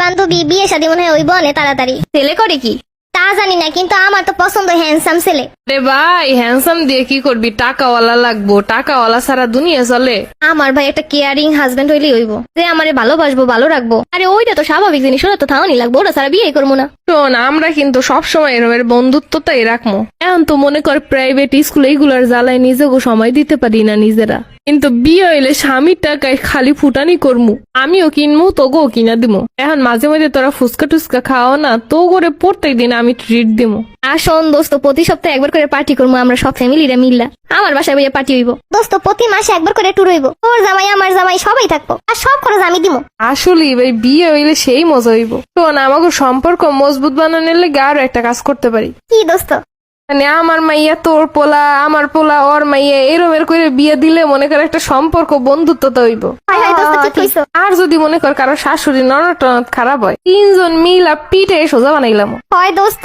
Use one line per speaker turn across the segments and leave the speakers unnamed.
বান্ধবী বিয়ে শাদী মনে হয় ওই বনে তাড়াতাড়ি।
ছেলে করে কি?
তা জানি না কিন্তু আমার তো পছন্দ হ্যান্ডসাম ছেলে।
রে ভাই হ্যান্ডসাম দিয়ে কি করবি? টাকাওয়ালা লাগবো। টাকাওয়ালা সারা দুনিয়া চলে। আমার ভাই একটা কেয়ারিং হাজবেন্ড হইলেই হইব। যে আমারে ভালোবাসবো ভালো রাখব। আরে ওইটা তো স্বাভাবিক জিনিস ওরা তো থাওনি লাগবো ওরা সারা বিয়ে করব না। শোন আমরা কিন্তু সবসময় এরমের বন্ধুত্বটাই রাখব এখন তো মনে কর প্রাইভেট স্কুল এইগুলোর জ্বালায় নিজেকে সময় দিতে পারি না নিজেরা। কিন্তু বিয়ে হইলে স্বামীর টাকায় খালি ফুটানি করমু। আমিও কিনমু তোকেও কিনা দিমু। এখন মাঝে মাঝে তোরা ফুচকা টুচকা খাওয়া না তো করে প্রত্যেক দিন আমি ট্রিট দিমু। আর শোন দোস্ত প্রতি সপ্তাহে একবার করে পার্টি করব আমরা সব ফ্যামিলিরা মিললা। আমার বাসায় ভাইয়া পার্টি হইব।
দোস্ত প্রতি মাসে একবার করে ট্যুর হইব। তোর জামাই আমার জামাই সবাই থাকব। আর সব খরচ আমি দিব
আসলে ভাই বিয়ে হইলে সেই মজা হইব। শোন আমাকে সম্পর্ক মজবুত বানানোর লেগে আরও একটা কাজ করতে পারি।
কি দোস্ত?
মানে আমার মাইয়া তোর পোলা আমার পোলা ওর মাইয়া এরমের করে বিয়ে দিলে মনে কর একটা সম্পর্ক বন্ধুত্ব তো হইব।
হয় হয়
আর যদি মনে কর কারও শাশুড়ি ননদ খারাপ হয় তিনজন মিলা পিঠে সোজা বানাইলাম।
হয় দোস্ত।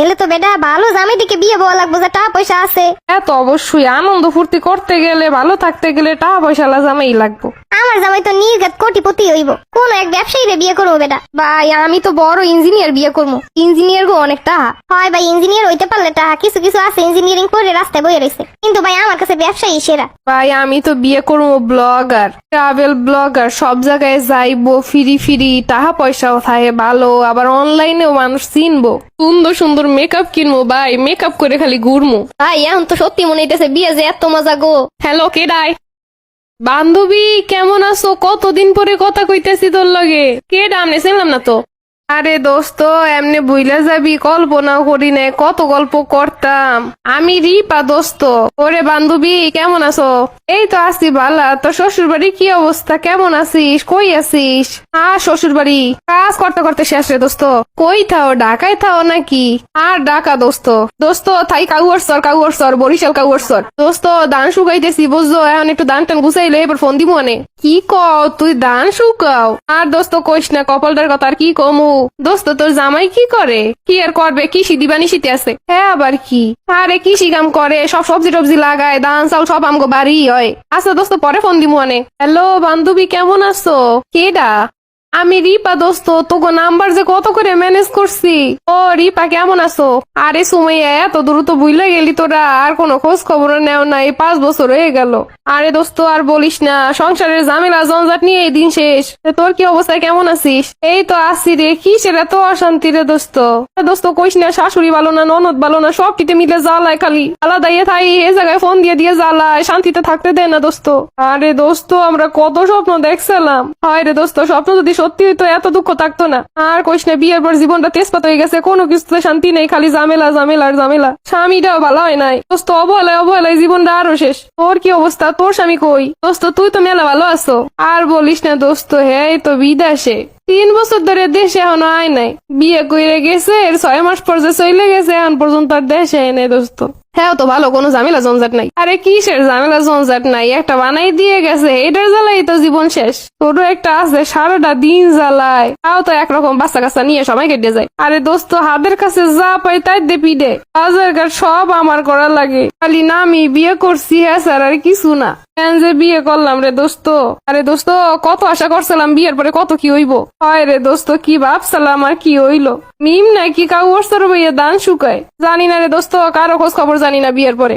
এলে তো বেটা ভালো জামাই দিকে বিয়ে বলা লাগবো যে টাকা পয়সা আছে।
এত অবশ্যই আনন্দ ফুর্তি করতে গেলে ভালো থাকতে গেলে টাকা পয়সা লাজামাই লাগবো।
আমার জামাই তো নির্ঘাত কোটিপতি হইব। কোন এক ব্যবসায়ীরে বিয়ে করব বেটা।
ভাই আমি তো বড় ইঞ্জিনিয়ার বিয়ে করব। ইঞ্জিনিয়ার গো অনেক টাকা
হয় ভাই ইঞ্জিনিয়ার হইতে পারলে টাকা কিছু কিছু আছে ইঞ্জিনিয়ারিং করে রাস্তায় বয়ে রয়েছে কিন্তু ভাই আমার কাছে ব্যবসায়ী সেরা।
ভাই আমি তো বিয়ে করব ব্লগার। ট্রাভেল ব্লগার সব জায়গায় যাইবো ফিরি ফিরি টাকা পয়সাও থাকে ভালো। আবার অনলাইনেও মানুষ চিনবো। সুন্দর সুন্দর মেকআপ কিনবো ভাই মেকআপ করে খালি ঘুরমু। ভাই এখন তো সত্যি মনে হইতেছে বিয়ে যে এত মজা গো। হ্যালো কে ডাই? বান্ধবী কেমন আছো? কতদিন পরে কথা কইতেছি তোর লগে? কে ডাম চিনলাম না তো। আরে দোস্ত, এমনি বুইলা যাবি, কল্পনাও করি নাই, কত গল্প করতাম। আমি রিপা দোস্ত। ওরে বান্ধবী, কেমন আছো? এই তো আছি ভালা। তোর শ্বশুর বাড়ি কি অবস্থা? কেমন আছিস? কই আছিস? আর শ্বশুর বাড়ি কাজ করতে করতে শেষ রে দোস্ত। কই থাও, ঢাকায় থাও নাকি? আর ঢাকা দোস্ত। দোস্ত, থাই কাউয়ার সর কাউয়ার সর বরিশাল কাউয়ার সর দোস্ত, দান শুকাইতেছি, বুঝছ? এখন একটু দান টান গুছাইলে এবার ফোন দিব কি কও, তুই দান শুকাও? আর দোস্ত, কইস না, কপালটার কথা আর কি কমু? দোস্ত, তোর জামাই কি করে? কি আর করবে? কৃষি দিবা নিশিতে আছে। হ্যাঁ আবার কি? আরে কৃষি কাম করে, সব সবজি টবজি লাগায়, ধান, চাল সব আমগো বাড়ি হয়। আচ্ছা দোস্ত, পরে ফোন দিমু অনেক। হ্যালো বান্ধবী, কেমন আছো? কেডা? আমি রিপা দোস্ত তোকে নাম্বার যে কত করে ম্যানেজ করছি? ও রিপা, কেমন আছো? আরে সুমাইয়া, এত দ্রুত বুঝলে গেলি তোরা, আর কোনো খোঁজ খবর নেও না, এই পাঁচ বছর হয়ে গেল। আরে দোস্ত, আর বলিস না, সংসারের ঝামেলা জঞ্জাট নিয়ে এই দিন শেষ। তোর কি অবস্থায় কেমন আছিস? এই তো আসি রে, কিসের এত অশান্তি রে দোস্ত? দোস্ত, কইস না, শাশুড়ি ভালো না, ননদ ভালো না সব কিতে মিলে জ্বালায় খালি। আলাদা ইয়ে থাই, এ জায়গায় ফোন দিয়ে দিয়ে জ্বালায়, শান্তিতে থাকতে দেয় না দোস্ত। আরে দোস্ত, আমরা কত স্বপ্ন দেখছিলাম। হয় রে দোস্ত, স্বপ্ন যদি সত্যি হইতো এত দুঃখ থাকতো না। আর কইস না, বিয়ের পর জীবনটা তেজপাত হয়ে গেছে, কোনো কিছুতে শান্তি নেই, খালি ঝামেলা ঝামেলা ঝামেলা। স্বামীটাও ভালো হয় নাই। দোস্ত, অবহেলায় অবহেলায় জীবনটা আরও শেষ। তোর কি অবস্থা? তোর স্বামী কই? দোস্ত, তুই তো মেলা ভালো আছো। আর বলিস না দোস্ত হ্যাঁ তো বিদেশে। তিন বছর ধরে দেশে এখনও আয় নাই। বিয়ে কইরে গেছে, এর ছয় মাস পর যে চলে গেছে, এখন পর্যন্ত আর দেশে নাই দোস্ত। হ্যাঁ তো ভালো, কোনো ঝামেলা জঞ্জাট নাই। আরে কিসের ঝামেলা জঞ্জাট নাই? একটা বানাই দিয়ে গেছে, এটার জ্বালাই তো জীবন শেষ। তোর একটা আছে, সারাটা দিন জ্বালায়। তাও তো একরকম বাচ্চা কাচ্চা নিয়ে সময় কেটে যায়। আরে দোস্ত হাতের কাছে যা পাই তাই দে পিডে বাজার সব আমার করা লাগে। খালি না আমি বিয়ে করছি হ্যাঁ স্যার, আর কিছু না। যে বিয়ে করলাম রে দোস্ত? আরে দোস্ত, কত আশা করছিলাম বিয়ের পরে কত কি হইব? হয় রে দোস্ত, কি ভাবছিলাম আর কি হইল? মিম নাকি কাউ ওর ভাইয়া দান শুকায়? জানি না রে দোস্ত, কারও খোঁজ খবর জানি না বিয়ের পরে।